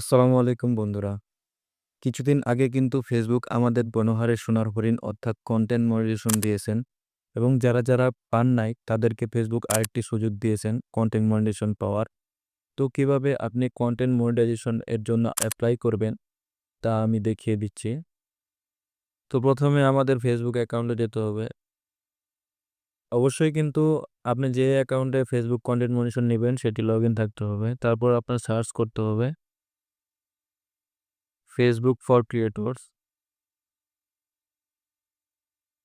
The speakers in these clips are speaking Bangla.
আসসালামু আলাইকুম বন্ধুরা। কিছুদিন আগে কিন্তু ফেসবুক আমাদের বনহারে সোনার হরিণ অর্থাৎ কন্টেন্ট মনিটাইজেশন দিয়েছেন এবং যারা, যারা পান নাই তাদেরকে ফেসবুক আরেকটি সুযোগ দিয়েছেন কন্টেন্ট মনিটাইজেশন পাওয়ার। তো কীভাবে আপনি কন্টেন্ট মনিটাইজেশন এর জন্য অ্যাপ্লাই করবেন তা আমি দেখিয়ে দিচ্ছি। তো প্রথমে আমাদের ফেসবুক অ্যাকাউন্টে যেতে হবে। অবশ্যই কিন্তু আপনি যে অ্যাকাউন্টে ফেসবুক কন্টেন্ট মনিটাইজেশন নেবেন সেটি লগইন থাকতে হবে। তারপর আপনার সার্চ করতে হবে ফেসবুক ফর ক্রিয়েটর্স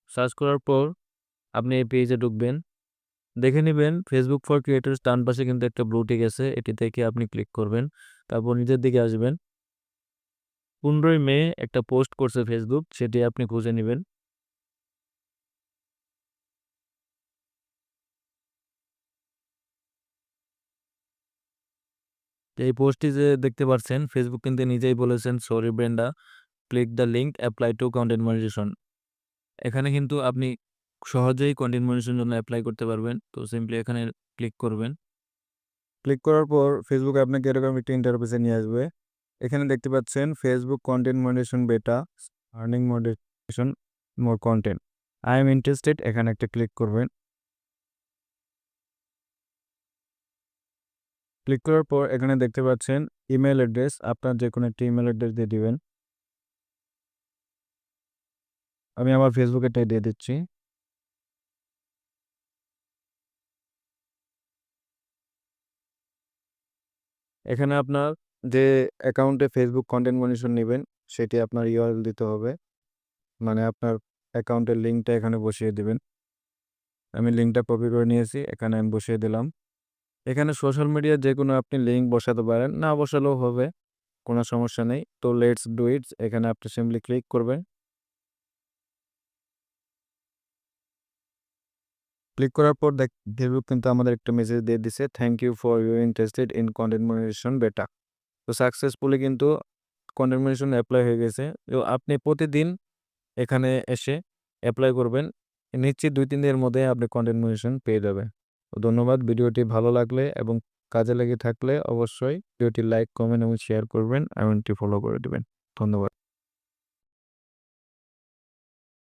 সার্চ করার পর আপনি এই পেজে ঢুকবেন। দেখে নেবেন ফেসবুক ফর ক্রিয়েটার্স ডান পাশে কিন্তু একটা ব্লু টিক আছে। এটি থেকে আপনি ক্লিক করবেন। তারপর নিজের দিকে আসবেন। ১৫ই মে একটা পোস্ট করছে ফেসবুক সেটি আপনি খুঁজে নিবেন। এই পোস্টটি যে দেখতে পাচ্ছেন ফেসবুক কিন্তু নিজেই বলেছেন sorry Brenda click the link apply to content monetization. এখানে কিন্তু আপনি সহজেই কন্টেন্ট মনিটাইজেশন জন্য অ্যাপ্লাই করতে পারবেন। তো সিম্পলি এখানে ক্লিক করবেন। ক্লিক করার পর ফেসবুক আপনাকে এরকম একটি ইন্টারফেসে নিয়ে আসবে। এখানে দেখতে পাচ্ছেন Facebook content monetization beta earning monetization more content. I am interested এখানে একটা ক্লিক করবেন। ক্লিক করার পর এখানে দেখতে পাচ্ছেন ইমেল অ্যাড্রেস আপনার যেকোনো একটি ইমেইল অ্যাড্রেস দিয়ে দিবেন। আমি আমার ফেসবুকেরটাই দিয়ে দিচ্ছি। এখানে আপনার যে অ্যাকাউন্টে ফেসবুক কন্টেন্ট মনিটাইজেশন নেবেন, সেটি আপনার ইউআরএল দিতে হবে। মানে আপনার অ্যাকাউন্টের লিঙ্কটা এখানে বসিয়ে দেবেন আমি লিঙ্কটা কপি করে নিয়েছি, এখানে আমি বসিয়ে দিলাম। এখানে সোশ্যাল মিডিয়ার যেকোনো আপনি লিঙ্ক বসাতে পারেন, না বসালেও হবে, কোনো সমস্যা নেই। তো লেটস ডু ইটস এখানে আপনি সিম্পলি ক্লিক করবেন। ক্লিক করার পর দেখ ফেসবুক কিন্তু আমাদের একটা মেসেজ দিয়ে দিছে thank you for you interested in content monetization beta. তো সাকসেসফুলি কিন্তু কন্টেন্ট মনিটাইজেশন এপ্লাই হয়ে গেছে। তো আপনি প্রতিদিন এখানে এসে অ্যাপ্লাই করবেন। নিশ্চিত ২-৩ দিনের মধ্যে আপনি কন্টেন্ট মনিটাইজেশন পেয়ে যাবেন। ধন্যবাদ ভিডিওটি ভালো লাগলে এবং কাজে লেগে থাকলে অবশ্যই ভিডিওটি লাইক, কমেন্ট এবং শেয়ার করবেন এমনটি ফলো করে দেবেন ধন্যবাদ।